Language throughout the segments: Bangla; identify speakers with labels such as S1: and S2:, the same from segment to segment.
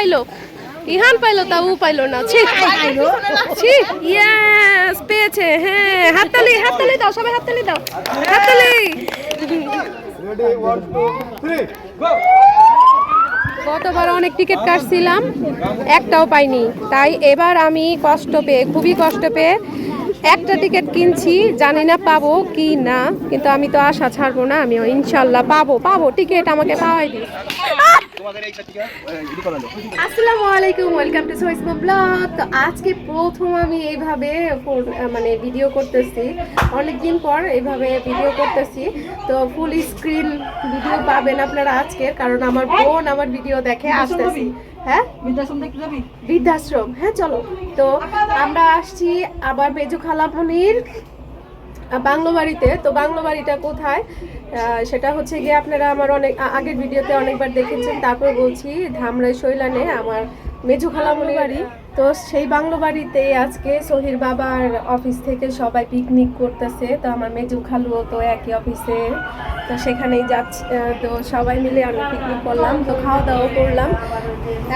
S1: পাইলো? ইহান পাইলো তা ও পাইলো না। ছি। ছি। ইয়েস পেয়েছে। হ্যাঁ হাততালি হাততালি দাও সবাই হাততালি দাও। হাততালি! গতবার অনেক টিকিট কাটছিলাম একটাও পাইনি। তাই এবার আমি কষ্ট পেয়ে খুবই কষ্ট পেয়ে একটা টিকিট কিনছি। জানি না পাবো কি না কিন্তু আমি তো আশা ছাড়বো না আমি ইনশাল্লাহ পাবো পাবো। টিকিট আমাকে পাওয়াই দিই আসসালামু আলাইকুম ওয়েলকাম টু সোয়াইস ব্লগ। তো আজকে প্রথম আমি এইভাবে মানে ভিডিও করতেছি। অনেক দিন পর এইভাবে ভিডিও করতেছি। তো ফুল স্ক্রিন ভিডিও পাবেন আপনারা আজকে কারণ আমার বোন আমার ভিডিও দেখে আসতেছি। হ্যাঁ? বৃদ্ধাশ্রম হ্যাঁ চলো। তো আমরা আসছি আবার বেজু খালাপনির বাংলো বাড়িতে। তো বাংলো বাড়িটা কোথায়? সেটা হচ্ছে গিয়ে আপনারা আমার অনেক আগের ভিডিওতে অনেকবার দেখেছেন তারপর বলছি ধামরাই শৈলানে আমার মেজু খালামুনি বাড়ি। তো সেই বাংলো বাড়িতে আজকে সোহির বাবার অফিস থেকে সবাই পিকনিক করতেছে তো আমার মেজু খালুও তো একই অফিসে। তো সেখানেই যাচ্ছি তো সবাই মিলে আমরা পিকনিক করলাম তো খাওয়া দাওয়া করলাম।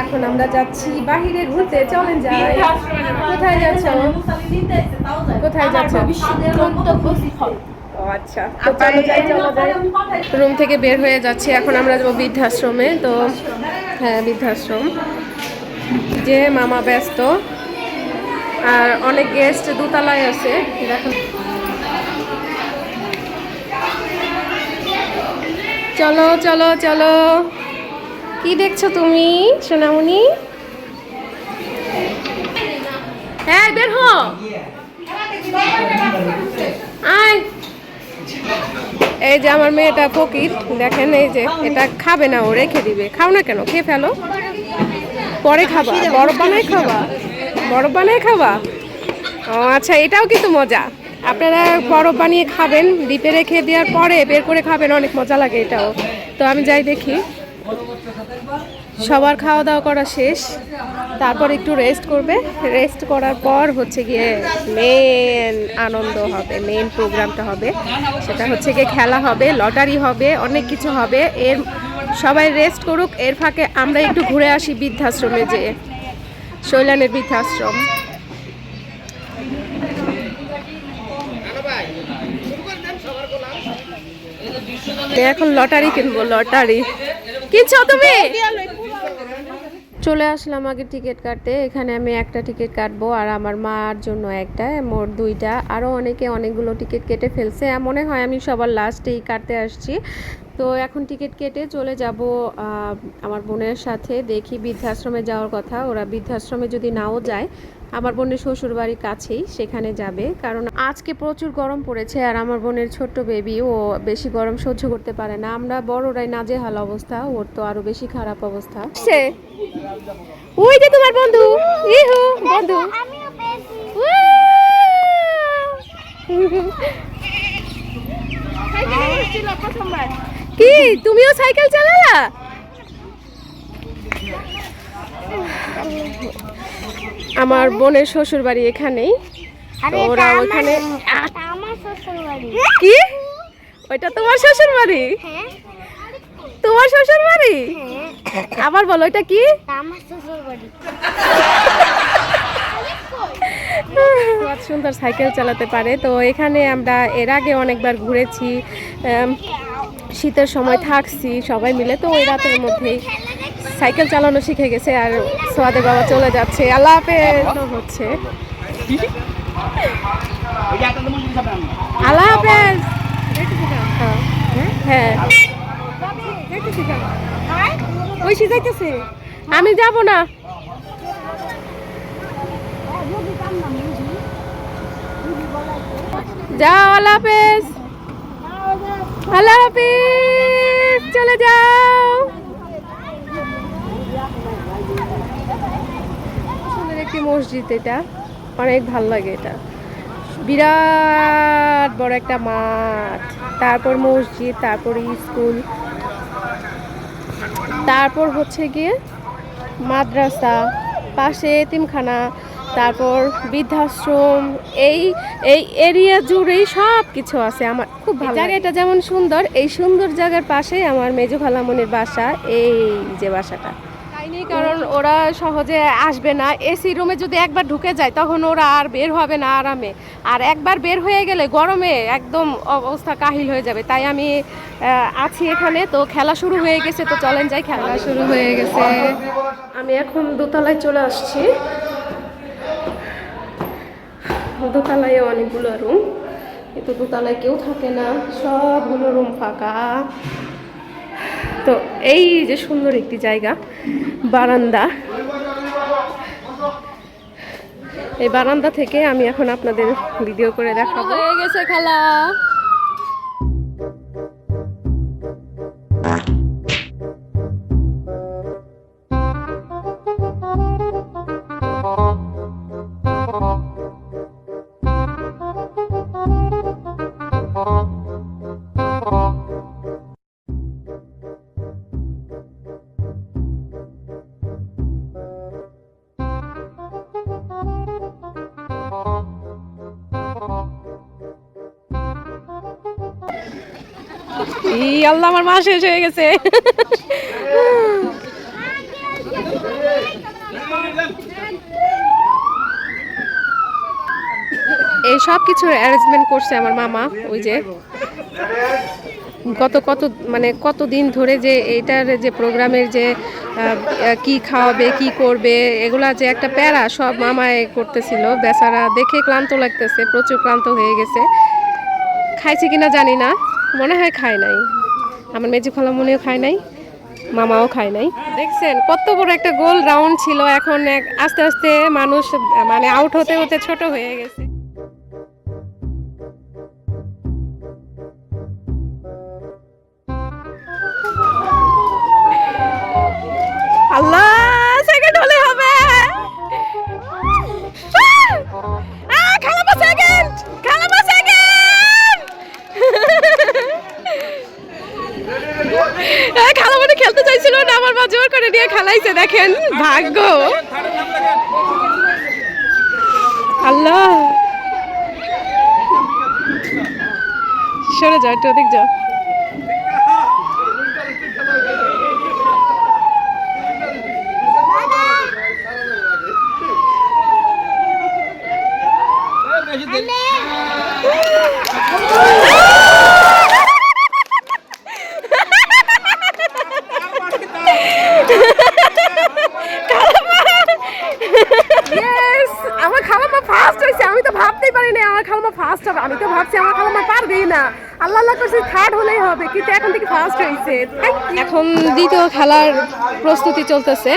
S1: এখন আমরা যাচ্ছি বাহিরে ঘুরতে চলেন যাই। কোথায় যাচ্ছ? কোথায় যাচ্ছ? আচ্ছা। তো চলো যাই রুম থেকে বের হয়ে যাচ্ছি। এখন আমরা যাব বৃদ্ধাশ্রমে তো হ্যাঁ বৃদ্ধাশ্রম। যে মামা ব্যস্ত। আর অনেক গেস্ট দোতলায় আছে দেখো। চলো চলো চলো। কি দেখছ তুমি সোনামণি? হ্যাঁ বের হ আয়। এই যে আমার মেয়েটা ফকির, দেখেন এই যে এটা খাবে না, ও রেখে দিবে। খাও না কেন? খেয়ে ফেলো। পরে খাবা। বরফ বানাই খাবা? বরফ বানাই খাবা? ও আচ্ছা এটাও কিন্তু মজা। আপনারা বরফ বানিয়ে খাবেন, ডিপে রেখে দেওয়ার পরে বের করে খাবেন, অনেক মজা লাগে এটাও। তো আমি যাই দেখি। সবার খাওয়া দাওয়া করা শেষ। তারপর একটু রেস্ট করবে। রেস্ট করার পর হচ্ছে গিয়ে মেন আনন্দ হবে মেন প্রোগ্রামটা হবে। সেটা হচ্ছে গিয়ে খেলা হবে লটারি হবে, অনেক কিছু হবে। এর সবাই রেস্ট করুক, এর ফাঁকে আমরা একটু ঘুরে আসি বৃদ্ধাশ্রমে যে শৈলানের বৃদ্ধাশ্রম। এখন লটারি কিনবো লটারি কিনছো তুমি? চলে আসলাম আগে টিকিট কাটতে। এখানে আমি একটা টিকিট কাটবো আর আমার মার জন্য একটা মোট দুইটা। আরও অনেকে অনেকগুলো টিকিট কেটে ফেলছে। মনে হয় আমি সবার লাস্টেই কাটতে আসছি। তো এখন টিকিট কেটে চলে যাব আমার বোনের সাথে। দেখি বৃদ্ধাশ্রমে যাওয়ার কথা। ওরা বৃদ্ধাশ্রমে যদি নাও যায় আমার বোনের শ্বশুর বাড়ির কাছেই সেখানে যাবে। কারণ আজকে প্রচুর গরম পড়েছে আর আমার বোনের ছোট্ট বেবি ও বেশি গরম সহ্য করতে পারে না। আমরা বড়রাই নাজেহাল অবস্থা ওর তো আরও বেশি খারাপ অবস্থা। সে ওই যে তোমার বন্ধু ইহু বন্ধু। কি তুমিও সাইকেল চালালা? আমার বোনের শ্বশুর বাড়ি এখানেই তো ওরা ওখানে কি? ওইটা তোমার শ্বশুর বাড়ি
S2: হ্যাঁ।
S1: তোমার শ্বশুর বাড়ি
S2: হ্যাঁ।
S1: আবার বলো এটা কি?
S2: আমার শ্বশুর বাড়ি
S1: সুন্দর সাইকেল চালাতে পারে। তো এখানে আমরা এর আগে অনেকবার ঘুরেছি শীতের সময় থাকছি সবাই মিলে। তো ওই রাতের মধ্যেই সাইকেল চালানো শিখে গেছে আর সোয়াদের বাবা চলে যাচ্ছে। আল্লাহ হাফেজ। হচ্ছে। আল্লাহ হাফেজ। হ্যাঁ। ওই যাইতেছে আমি যাব না। যাও আল্লাহ হাফেজ। আল্লাহ হাফেজ। চলে যাও সুন্দর একটি মসজিদ এটা। অনেক ভালো লাগে এটা। বিরাট বড় একটা মাঠ। তারপর মসজিদ তারপর স্কুল। তারপর হচ্ছে গিয়ে মাদ্রাসা পাশে এতিমখানা তারপর বৃদ্ধাশ্রম এই এই এরিয়া জুড়েই সব কিছু আছে আমার। খুব ভালো জায়গাটা যেমন সুন্দর এই সুন্দর জায়গার পাশেই আমার মেজো খালামনির বাসা এই যে বাসাটা। কারণ ওরা সহজে আসবে না। এসি রুমে যদি একবার ঢুকে যায়, তখন ওরা আর বের হবে না আরামে। আর একবার বের হয়ে গেলে গরমে একদম অবস্থা কাহিল হয়ে যাবে। তাই আমি আছি এখানে। তো খেলা শুরু হয়ে গেছে, তো চলেন যাই খেলা। শুরু হয়ে গেছে। আমি এখন দোতলায় চলে আসছি। দোতলায় অনেকগুলো রুম কিন্তু দোতলায় কেউ থাকে না। সবগুলো রুম ফাঁকা। তো এই যে সুন্দর একটি জায়গা, বারান্দা। এই বারান্দা থেকে আমি এখন আপনাদের ভিডিও করে দেখাবো। হয়ে গেছে খেলা। আল্লাহ আমার মা শেষ হয়ে গেছে। এই সব কিছুর অ্যারেঞ্জমেন্ট করছে আমার মামা, ওই যে। কত কত মানে কত দিন ধরে যে এইটার যে প্রোগ্রামের যে কি খাওয়াবে, কি করবে, এগুলা যে একটা প্যারা সব মামায় করতেছিল। বেচারা দেখে ক্লান্ত লাগতেছে, প্রচুর ক্লান্ত হয়ে গেছে। খাইছে কিনা জানি না, মনে হয় খায় নাই। আমার মেজু খোলা মনেও খায় নাই, মামাও খায় নাই। দেখছেন, কত বড় একটা গোল রাউন্ড ছিল, এখন আস্তে আস্তে মানুষ মানে আউট হতে হতে ছোট হয়ে গেছে। খেলাইছে দেখেন ভাগ্য। আল্লাহ। সরে যা একটু ওদিক যা। Yes! আমার খালামা ফার্স্ট হয়েছে আমি তো ভাবতেই পারিনি আমার খালামা ফার্স্ট হবে। আমি তো ভাবছি আমার খালামা পারবেই না। আল্লাহ আল্লাহ করছি থার্ড হলেই হবে কিন্তু এখন থেকে ফার্স্ট হয়েছে। এখন দ্বিতীয় খেলার প্রস্তুতি চলতেছে।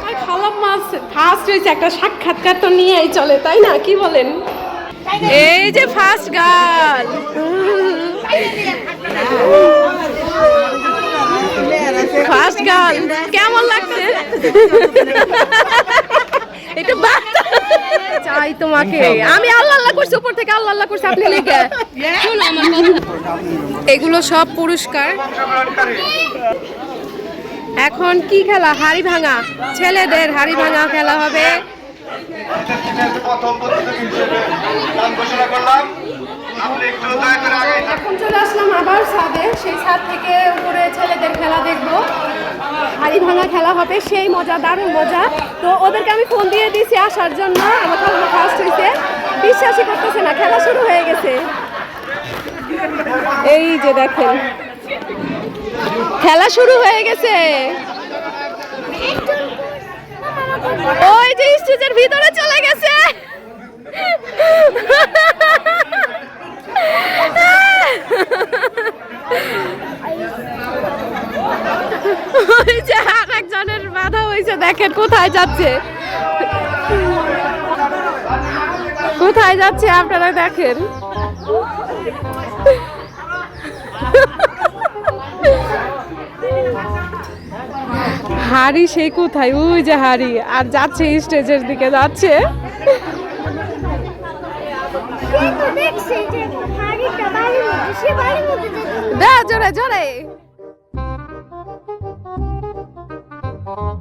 S1: আমার খালাম্মা ফার্স্ট হয়েছে একটা সাক্ষাৎকার তো নিয়েই চলে তাই না? কি বলেন? এই যে ফার্স্ট গার্ল ফার্স্ট গার্ল কেমন লাগছে? একটু বার্তা চাই তোমাকে। আমি আল্লাহ আল্লাহ করছি উপর থেকে আল্লাহ আল্লাহ করছি আপনি লেগে এগুলো সব পুরস্কার। এখন কি খেলা? হাড়ি ভাঙা। ছেলেদের হাড়ি ভাঙা খেলা হবে। এখন চলে আসলাম আবার ছাদে। সেই ছাদ থেকে উপরে ছেলেদের খেলা দেখব। হাড়ি ভাঙা খেলা হবে, সেই মজা, দারুণ মজা। তো ওদেরকে আমি ফোন দিয়ে দিয়েছি আসার জন্য, আমার খালামা ফার্স্ট হয়েছে বিশ্বাসই করতেছে না, খেলা শুরু হয়ে গেছে। এই যে দেখেন, খেলা শুরু হয়ে গেছে। ওই যে স্টেজের ভিতরে চলে গেছে। ওই যে আর একজনের বাধা হয়েছে দেখেন কোথায় যাচ্ছে। কোথায় যাচ্ছে আপনারা দেখেন। হাড়ি সেই কোথায়? ওই যে হাড়ি আর যাচ্ছে স্টেজের দিকে যাচ্ছে। দে জোরে। জোরে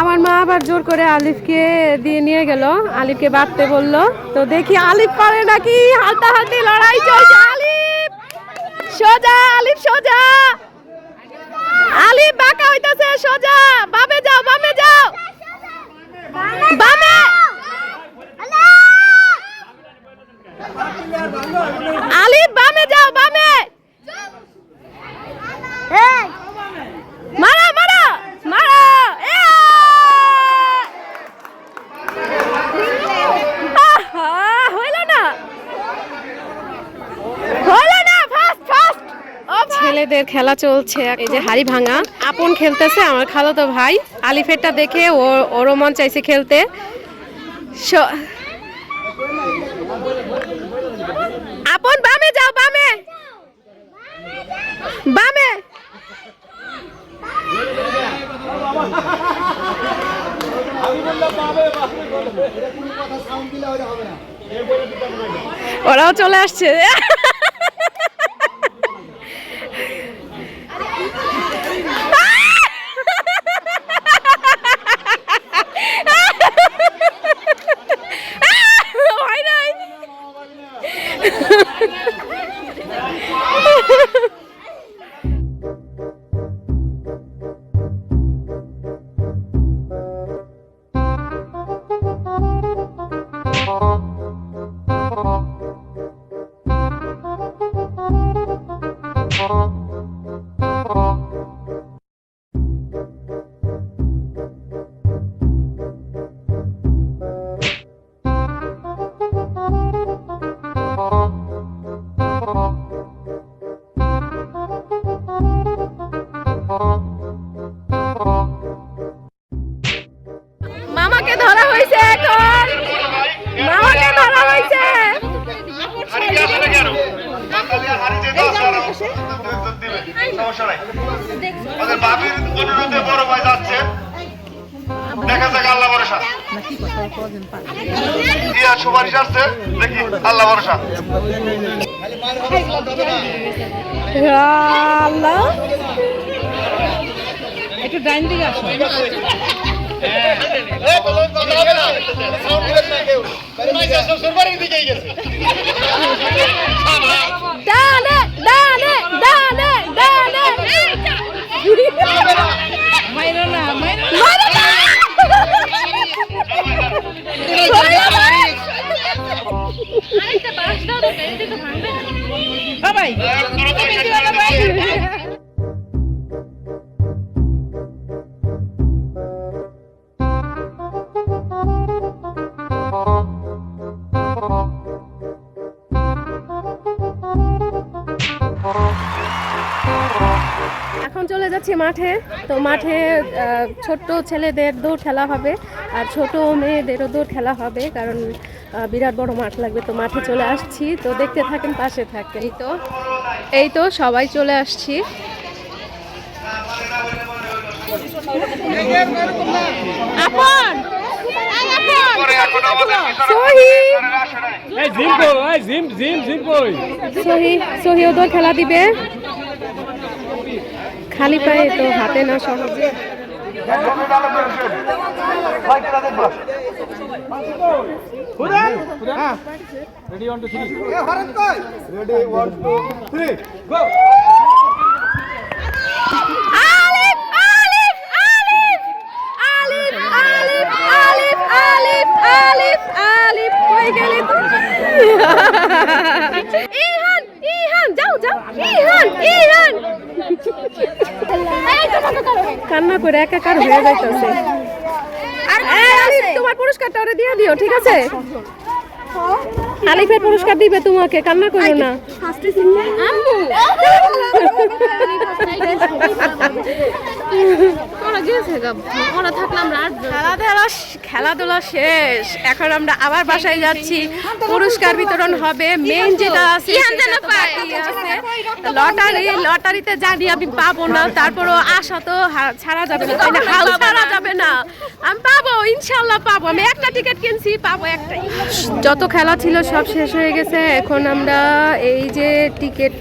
S1: আমার মা আবার জোর করে আলিফকে দিয়ে নিয়ে গেল। আলিফকে বাঁধতে বলল, তো দেখি আলিফ পারে নাকি হাঁটাহাঁটি লড়াই চলছে। আলিফ, সোজা আলিফ, সোজা। হইতাছে সোজা। বামে যাও বামে যাও। বামে। আলিফ বামে যাও বামে মারা মারা মারা এ! আহা, হইল না হইল না ফাস্ট ফাস্ট ছেলেদের খেলা চলছে এই যে হাড়ি ভাঙা। আপন খেলতেছে আমার খালাতো ভাই। আলিফেরটা দেখে ও ওরও মন চাইছে খেলতে। আপন বামে যাও, বামে। বামে। ওরাও চলে আসছে।
S3: আল্লাহ।
S1: একটু ডাইন দিকে আসো। এখন চলে যাচ্ছি মাঠে। তো মাঠে ছোট্ট ছেলেদের দৌড় খেলা হবে আর ছোট মেয়েদেরও দৌড় খেলা হবে কারণ বিরাট বড় মাঠ লাগবে। তো মাঠে চলে আসছি। তো দেখতে থাকেন পাশে থাকেন। এই তো এই তো সবাই চলে আসছি। আপন! সহি! সহি! ওদের খেলা দিবে। খালি পায়ে তো হাতে না সহজে ইহান ইহান যাও যাও ইহান ইহান কান্না করে একাকার হয়ে যাইতেছে। তোমার পুরস্কারটা ওরে দিয়ে দিও ঠিক আছে? আলিফের পুরস্কার দিবে তোমাকে কান্না করো না। খেলাধুলা খেলাধুলা শেষ। এখন আমরা আবার বাসায় যাচ্ছি। পুরস্কার বিতরণ হবে। মেইন যেটা আছে। লটারি লটারিতে জানি আমি পাবো না। তারপরও আশা তো ছাড়া যাবে না। তাই না? হাল ছাড়া যাবে না। আমি পাবো ইনশাল্লাহ পাবো। আমি একটা টিকিট কিনছি পাবো একটাই। যত খেলা ছিল, সব শেষ হয়ে গেছে। এখন আমরা এই যে টিকিট,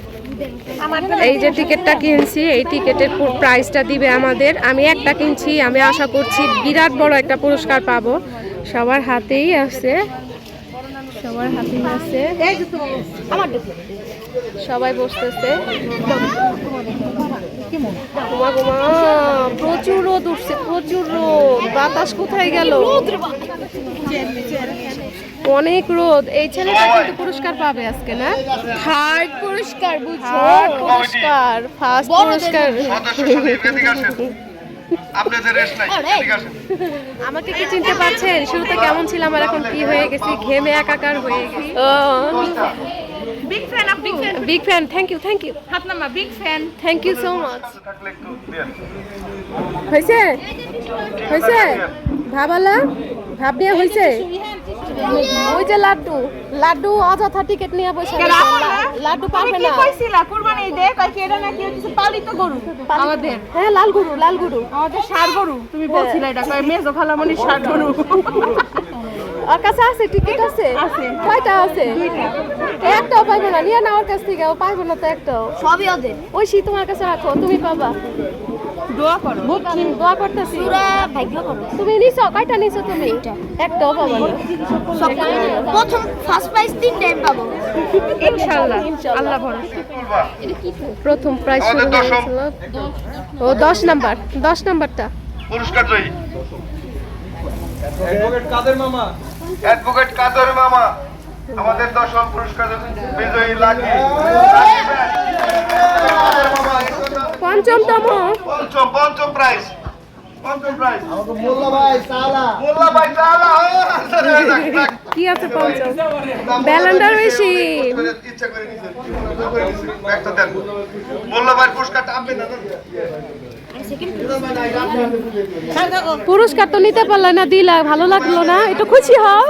S1: এই যে টিকিটটা কিনছি, এই টিকিটের প্রাইসটা দিবে আমাদের। আমি একটা কিনছি, আমি আশা করছি বিরাট বড় একটা পুরস্কার পাবো। সবার হাতেই আছে। সবার হাতেই আছে। সবাই বসতেছে। প্রচুর রোদ উঠছে, প্রচুর রোদ। বাতাস কোথায় গেল? অনেক রোদ। এই ছেলেটা কিন্তু পুরস্কার পাবে আজকে না?
S2: থার্ড পুরস্কার বুঝছ?
S1: থার্ড পুরস্কার ফার্স্ট পুরস্কার। আমাকে কি চিনতে পারছেন? শুরুতে কেমন ছিলাম আর এখন কি হয়ে গেছি? ঘেমে একাকার হয়ে গেছি। ও।
S4: বিগ ফ্যান আপনি
S1: big fan thank you thank you
S4: হাত নামা big fan
S1: thank you so much হয়েছে? হয়েছে? ভাবালা ভাব নিয়ে হয়েছে? ওই যে লাড্ডু। লাড্ডু অযথা টিকিট নিয়ে বসে? লাড্ডু
S4: তুমি
S1: পাবে
S4: কি
S1: না।
S4: কইছিলা? কুরবানি কয় কি এটা নাকি হচ্ছে পালিত গরু? আমাদের।
S1: হ্যাঁ লাল গরু লাল গরু।
S4: আমাদের ষাট গরু। তুমি বলছিলে এটা। কয় মেজো খালামণি ষাট গরু।
S1: ওর কাছে আছে টিকিট আছে?
S4: আছে।
S1: কয়টা আছে? একটাও পাইবে না। নিয়ে না ওর কাছ থেকে। ও পাইবে না তো একটাও।
S2: সবই ওদের।
S1: ওই তোমার কাছে রাখো। তুমি পাবা।
S4: দোয়া করো।
S1: দোয়া করতেছি।
S2: পুরা ভাগ্য করো।
S1: তুমি নিছো? কয়টা নিছো তুমি? একটাও পাবা না
S2: প্রথম ফার্স্ট প্রাইজ তিন টাইম পাবো।
S4: ইনশাআল্লাহ। আল্লাহ ভরসা।
S1: প্রথম? প্রাইজ শুরু
S3: আমাদের দশম।
S1: ও দশ নাম্বার। দশ নাম্বারটা।
S3: পুরস্কার জয়ী।
S5: অ্যাডভোকেট কাদের মামা?
S3: অ্যাডভোকেট কাদর মামা? আমাদের দশম পুরস্কার বিজয়ী লাকি।
S1: পঞ্চমতম।
S3: পঞ্চম পঞ্চম প্রাইজ পঞ্চম প্রাইজ মোল্লা ভাই সালা। মোল্লা ভাই সালা।
S1: কি আছে পঞ্চম? ব্যালেন্ডার বেশি
S3: ইচ্ছা করে নিছেন একটা দেন। মোল্লা ভাই পুরস্কারটা আপনি না
S1: পুরস্কার তো নিতে পারলে না দিলা ভালো লাগল না। একটু খুশি হও।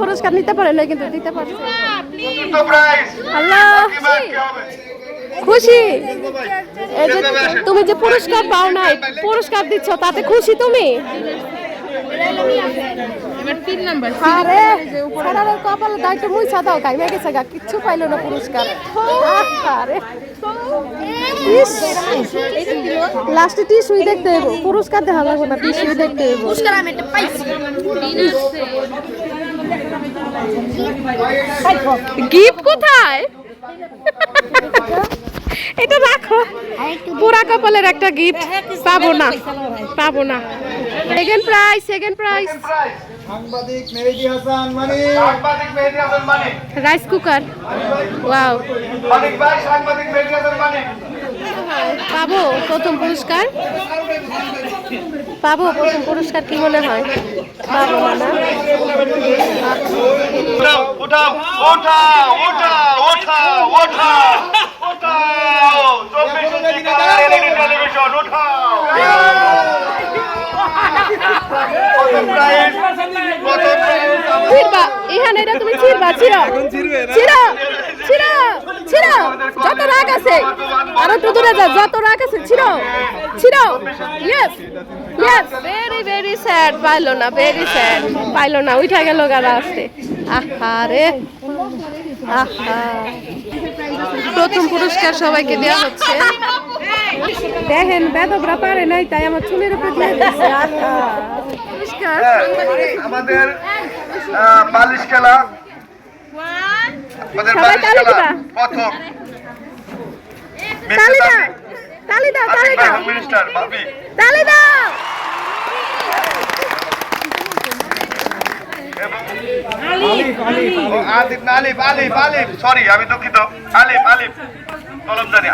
S1: পুরস্কার নিতে পারে না কিন্তু দিতে পারছে। আল্লাহ। খুশি? এই যে তুমি যে পুরস্কার পাও নাই পুরস্কার দিচ্ছ তাতে খুশি তুমি?
S4: এবার তিন নাম্বার
S1: আরে কপালে দায়িত্ব কিচ্ছু পাইলো না পুরস্কার। আরে লাস্টে টিসুই দেখতে হইব পুরস্কার দেখা লাগবে না টিসুই দেখতে হইব।
S2: পুরস্কার আমি একটা পাইছি।
S1: গিফট কোথায়? এটা রাখো পুরা কপালের একটা গিফট পাবো না পাবো না। সেকেন্ড প্রাইজ সেকেন্ড প্রাইজ
S6: সাংবাদিক মেহেদি হাসান মানে?
S3: সাংবাদিক Mehedi Hasan Manik
S1: rice cooker wow
S3: Manik ভাই সাংবাদিক মেহেদি হাসান মানিক
S1: পাবো প্রথম পুরস্কার। পাবো প্রথম পুরস্কার কি মনে হয়? পাবো না
S3: উঠাও উঠাও উঠাও উঠাও উঠাও।
S1: ছিড়বা ইহান এটা তুমি ছিড়বা ছিড়ো। ছিড়ো ছিড়ো ছিড়ো। যত রাগ আছে আরও একটু দূরে যাও যত রাগ আছে ছিড়ো ছিড়ো। Yes yes very very sad পাইলো না ভেরি স্যাড পাইলো না উঠা গেল গাড়া আসতে আহা রে আহা। প্রথম পুরস্কার সবাইকে দেওয়া হচ্ছে। দেখেন বেদবরা পারে নাই তাই আমার চুলের উপরে দিয়ে পুরস্কার
S3: আমাদের বালিশ খেলা। আমাদের বালিশ খেলা প্রথম।
S1: তালি দাও তালি দাও তালি দাও
S3: মিনিস্টার ভাবি
S1: তালি দাও
S3: ও, আলিফ আলিফ আলিফ আলিফ। সরি আমি দুঃখিত। আলিফ আলিফ।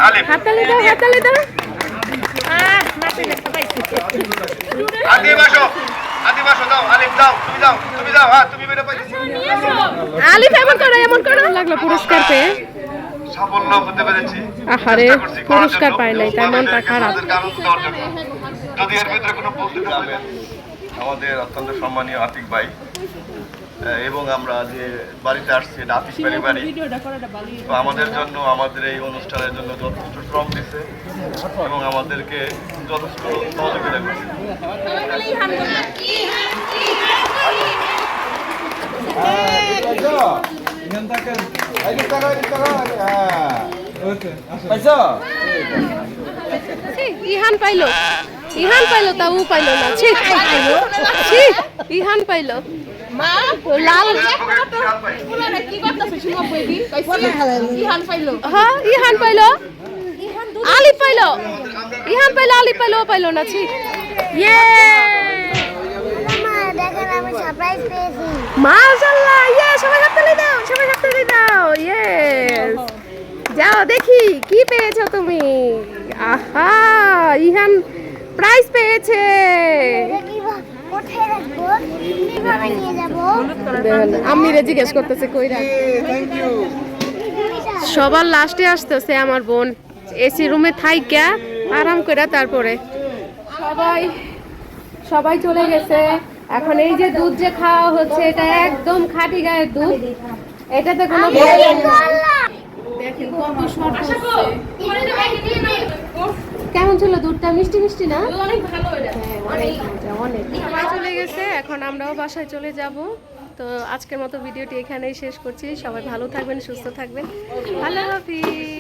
S3: আলিফ।
S1: হাততালি দাও হাততালি দাও।
S3: আদি বাসো আদি বাসো দাও আলিফ দাও তুমি দাও তুমি দাও হ্যাঁ তুমি মেরে পাইছো।
S1: আলিফ এমন করো এমন করো। লাগল পুরস্কার পেয়ে।
S3: সাফল্য হতে পেরেছি।
S1: আহারে, পুরস্কার পাই নাই, তাই মনটা খারাপ।
S3: যদি এর ভিতরে কোনো আমাদের অত্যন্ত সম্মানীয় আতিক ভাই। এবং আমরা যে বাড়িতে আসছি আতিক বাড়ি। তো আমাদের জন্য আমাদের এই অনুষ্ঠানের জন্য যথেষ্ট শ্রম দিছে এবং আমাদেরকে যথেষ্ট সহযোগিতা করছে।
S1: ইহান পাইলো ইহান পাইলো তা ও পাইলো না। ইহান পাইলো।
S4: মা
S1: লাল
S4: কি পাইলো।
S1: হ্যাঁ ইহান পাইলো। আলি পাইলো। ইহান পাইলো আলি পাইলো ও পাইলো না ছি। ইয়ে।
S2: মা দেখেন আমি সারপ্রাইজ পেয়েছি
S1: মাশাআল্লাহ ইয়ে সবাই হাততালি দাও সবাই হাততালি দাও ইয়েস যাও দেখি কি পেয়েছ তুমি? আহা ইহান প্রাইজ পেয়েছে।
S2: এটা যাব?
S1: আম্মিরে জিজ্ঞেস করতেছে কই রাখ?
S6: থ্যাংক ইউ
S1: সবার লাস্টে আসতেছে আমার বোন। এসি রুমে থাইকা আরাম করে তারপরে। সবাই সবাই চলে গেছে। এখন এই যে দুধ যে খাওয়া হচ্ছে এটা একদম খাঁটি গায়ের দুধ। এটাতে কোনো দেখেন কত শর্ট কেমন ছিল দুধটা? মিষ্টি মিষ্টি না? অনেক ভালো অনেক সবাই চলে গেছে, এখন আমরাও বাসায় চলে যাব। তো আজকের মতো ভিডিওটি এখানেই শেষ করছি। সবাই ভালো থাকবেন, সুস্থ থাকবেন। ভালো হাফিজ।